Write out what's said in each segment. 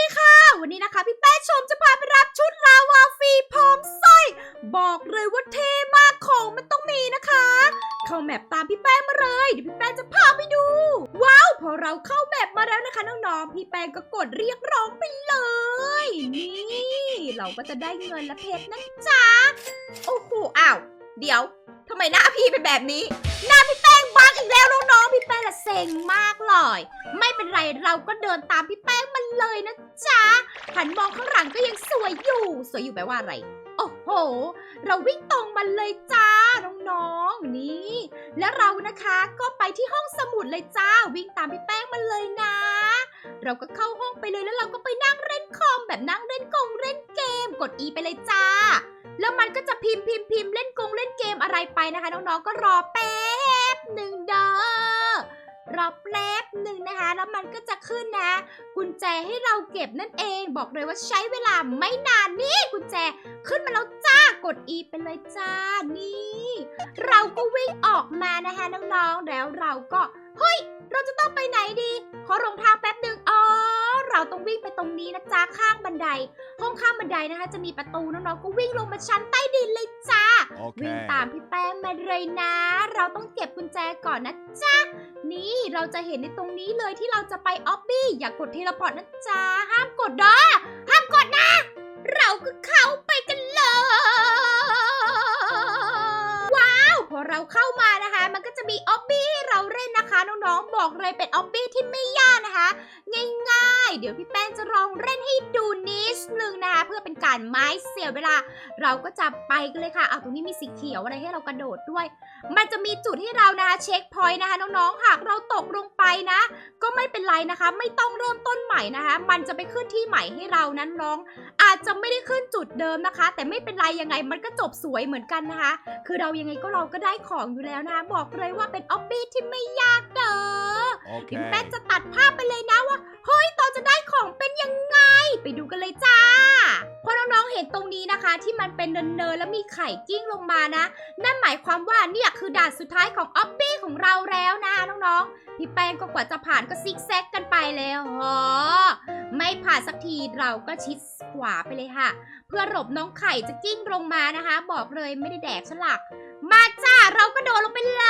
ดีค่ะ วันนี้นะคะ พี่แป้งชมจะพาไปรับชุดลาวาฟรีพร้อมสร้อย บอกเลยว่าเท่มากของมันต้องมีนะคะ เข้าแมปตามพี่แป้งมาเลยเดี๋ยวพี่แป้งจะพาไปดู ว้าวพอเราเข้าแมปมาแล้วนะคะน้องๆพี่แป้งก็กดเรียกร้องไปเลย นี่เราก็จะได้เงินและเพชรนะจ๊ะโอ้โหอ้าวเดี๋ยวทำไมหน้าพี่เป็นแบบนี้ หน้าพี่แป้ง อีกแล้วน้องๆพี่แป้งละเซ็งมากเลย ไม่เป็นไรเราก็เดินตามพี่แป้งมันเลยนะจ๊ะหันมองข้างหลังก็ยังสวยอยู่ สวยอยู่แปลว่าอะไร โอ้โห เราวิ่งตรงมันเลยจ้าน้องๆนี่ แล้วเรานะคะก็ไปที่ห้องสมุดเลยจ้า วิ่งตามพี่แป้งมันเลยนะ เราก็เข้าห้องไปเลยแล้วเราก็ไปนั่งเล่นคอมแบบนั่งเล่นกงเล่นเกม กด E ไปเลยจ้าแล้วมันก็จะพิมพ์พิมพ์พิมพ์เล่นกงเล่นเกมอะไรไปนะคะ น้องๆก็รอแป๊บหนึ่งเด้อ รอแป๊บหนึ่งนะคะ แล้วมันก็จะขึ้นนะ กุญแจให้เราเก็บนั่นเองบอกเลยว่าใช้เวลาไม่นานนี่กุญแจขึ้นมาแล้วจ้ากด E ไปเลยจ้านี่ เราก็วิ่งออกมานะคะน้องๆแล้วเราก็เฮ้ย เราจะต้องไปไหนดี ขอรองทางแป๊บหนึ่งอ๋อ เราต้องวิ่งไปตรงนี้นะจ๊ะ ข้างบันได ห้องข้างบันไดนะคะ จะมีประตูน้องๆก็วิ่งลงมาชั้นใต้ดินเลยจ้า วิ่ง Okay. ตามพี่แป้งมาเลยนะ เราต้องเก็บกุญแจก่อนนะจ๊ะ นี่เราจะเห็นในตรงนี้เลยที่เราจะไปออบบี้ อย่ากกดเทเลพอร์ตนะจ๊ะ ห้ามกดนะห้ามกดนะ เราก็เข้าไปกันเลย ว้าว พอเราเข้ามานะคะ มันก็จะมีออบบี้ให้เราเล่นนะ คะน้องๆบอกเลยเป็นออบบี้ที่ไม่ยากนะคะ ง่ายๆ เดี๋ยวพี่แป้งจะลองเล่นให้ดูนิดนึงนะคะ เพื่อเป็นการไม่เสียเวลา เราก็จะไปกันเลยค่ะเอาตรงนี้มีสีเขียวอะไรให้เรากระโดดด้วย มันจะมีจุดให้เรานะคะเช็คพอยต์นะคะน้องๆหากเราตกลงไปนะ ก็ไม่เป็นไรนะคะ ไม่ต้องเริ่มต้นใหม่นะคะ มันจะไปขึ้นที่ใหม่ให้เรานั้นน้อง อาจจะไม่ได้ขึ้นจุดเดิมนะคะ แต่ไม่เป็นไรยังไงมันก็จบสวยเหมือนกันนะคะ คือเรายังไงก็เราก็ได้ของอยู่แล้วนะคะ บอกเลยว่าเป็นออบบี้ที่ไม่ยากเด้อเดี๋ยว Okay. แป้งจะตัดภาพไปเลยนะว่า เฮ้ยตอนจะได้ของเป็นยังไง ไปดูกันเลยจ้าพอน้องๆเห็นตรงนี้นะคะที่มันเป็นเนินๆแล้วมีไข่กิ้งลงมานะ นั่นหมายความว่าเนี่ยคือด่านสุดท้ายของออบบี้ของเราแล้วนะน้องๆพี่แป้งก็กว่าจะผ่านก็ซิกแซกกันไปแล้วฮอไม่ผ่านสักทีเราก็ชิดขวาไปเลยค่ะ เพื่อหลบน้องไข่จะกิ้งลงมานะคะ บอกเลยไม่ได้แดกฉลัก มาจ้าเราก็โดดลงไปเลย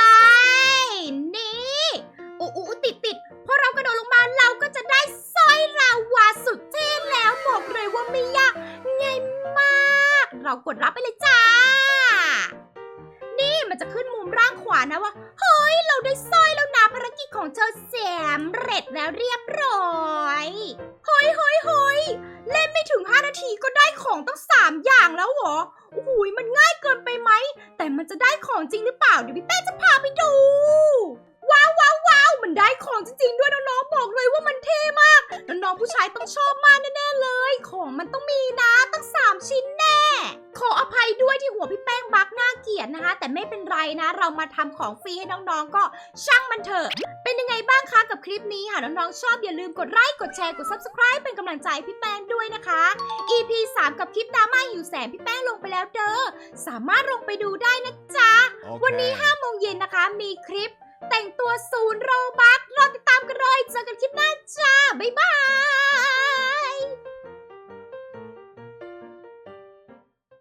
เรากดรับไปเลยจ้า นี่มันจะขึ้นมุมร่างขวานะว่า เฮ้ย เราได้สร้อยแล้วนะภารกิจของเธอสำเร็จแล้วเรียบร้อยเฮ้ยเฮ้ยเฮ้ยเล่นไม่ถึง 5 นาทีก็ได้ของตั้ง3 อย่างแล้วเหรอโอ้โหยมันง่ายเกินไปไหม แต่มันจะได้ของจริงหรือเปล่า เดี๋ยวพี่แป้จะพาไปดู ว้าวว้าวว้าวมันได้ของจริงๆด้วยน้องๆบอกเลยว่ามันเท่มาก น้องๆผู้ชายต้องชอบมากแน่ๆเลย ของมันต้องมีนะตั้ง3ชิ้นแน่ ขออภัยด้วยที่หัวพี่แป้งบักน่าเกลียดนะคะ แต่ไม่เป็นไรนะ เรามาทำของฟรีให้น้องๆ ก็ช่างมันเถอะ เป็นยังไงบ้างคะกับคลิปนี้ค่ะน้องๆชอบอย่าลืมกดไลค์กดแชร์กด subscribe เป็นกำลังใจให้พี่แป้งด้วยนะคะ EP 3 กับคลิปดราม่าหิวแสงพี่แป้งลงไปแล้วเด้อสามารถลงไปดูได้นะจ๊ะวันนี้ Okay. 5โมงเย็นนะคะมีคลิปแต่งตัวศูนย์โรบักรอติดตามกันเลยเจอกันคลิปหน้าจ้าบ๊ายบาย